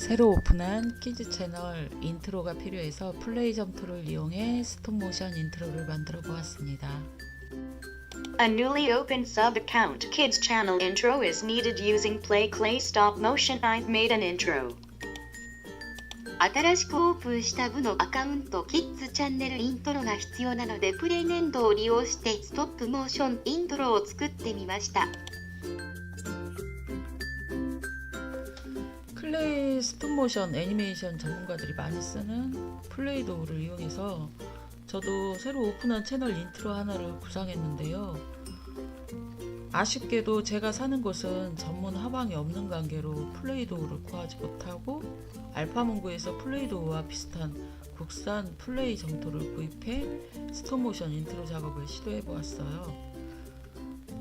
새로 오픈한 키즈 채널 인트로가 필요해서 플레이 점토를 이용해 스톱모션 인트로를 만들어 보았습니다. A newly opened sub account kids channel intro is needed using Play Clay Stop Motion. I've made an intro. 新しくオープンした部のアカウントキッズチャンネルイントロが必要なのでプレイ粘土を利用してストップモーションイントロを作ってみました。 스톱모션 애니메이션 전문가들이 많이 쓰는 플레이 도구를 이용해서 저도 새로 오픈한 채널 인트로 하나를 구상했는데요. 아쉽게도 제가 사는 곳은 전문 화방이 없는 관계로 플레이 도구를 구하지 못하고 알파문구에서 플레이 도구와 비슷한 국산 플레이 점토를 구입해 스톱모션 인트로 작업을 시도해 보았어요.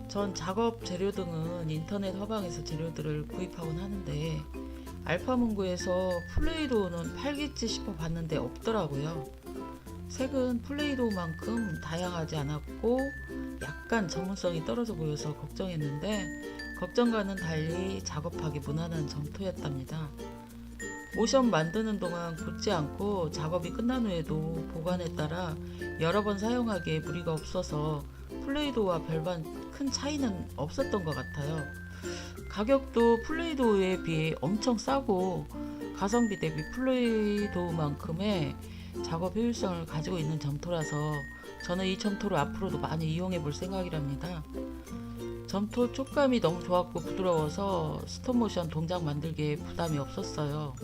전 작업 재료 등은 인터넷 화방에서 재료들을 구입하곤 하는데 알파문구에서 플레이도우는 팔겠지 싶어 봤는데 없더라고요. 색은 플레이도우만큼 다양하지 않았고 약간 전문성이 떨어져 보여서 걱정했는데 걱정과는 달리 작업하기 무난한 점토였답니다. 모션 만드는 동안 굳지 않고 작업이 끝난 후에도 보관에 따라 여러 번 사용하기에 무리가 없어서 플레이도우와 별반 큰 차이는 없었던 것 같아요. 가격도 플레이도우에 비해 엄청 싸고 가성비 대비 플레이도우만큼의 작업 효율성을 가지고 있는 점토라서 저는 이 점토를 앞으로도 많이 이용해 볼 생각이랍니다. 점토 촉감이 너무 좋았고 부드러워서 스톱모션 동작 만들기에 부담이 없었어요.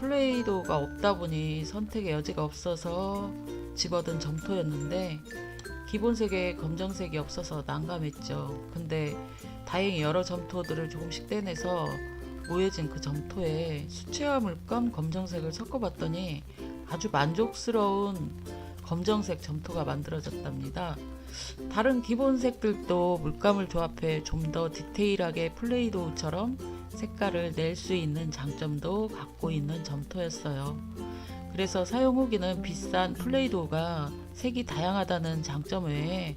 플레이도우가 없다 보니 선택의 여지가 없어서 집어든 점토였는데 기본색에 검정색이 없어서 난감했죠. 근데 다행히 여러 점토들을 조금씩 떼내서 모여진 그 점토에 수채화 물감 검정색을 섞어봤더니 아주 만족스러운 검정색 점토가 만들어졌답니다. 다른 기본 색들도 물감을 조합해 좀 더 디테일하게 플레이도우처럼 색깔을 낼 수 있는 장점도 갖고 있는 점토였어요. 그래서 사용 후기는 비싼 플레이도우가 색이 다양하다는 장점 외에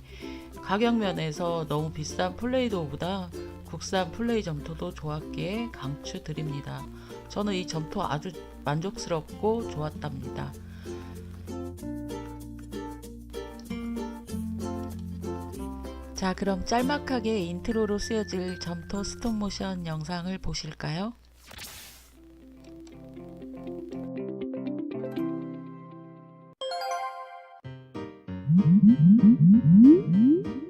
가격 면에서 너무 비싼 플레이도우보다 국산 플레이 점토도 좋았기에 강추드립니다. 저는 이 점토 아주 만족스럽고 좋았답니다. 자, 그럼 짤막하게 인트로로 쓰여질 점토 스톱모션 영상을 보실까요? Mm-hmm.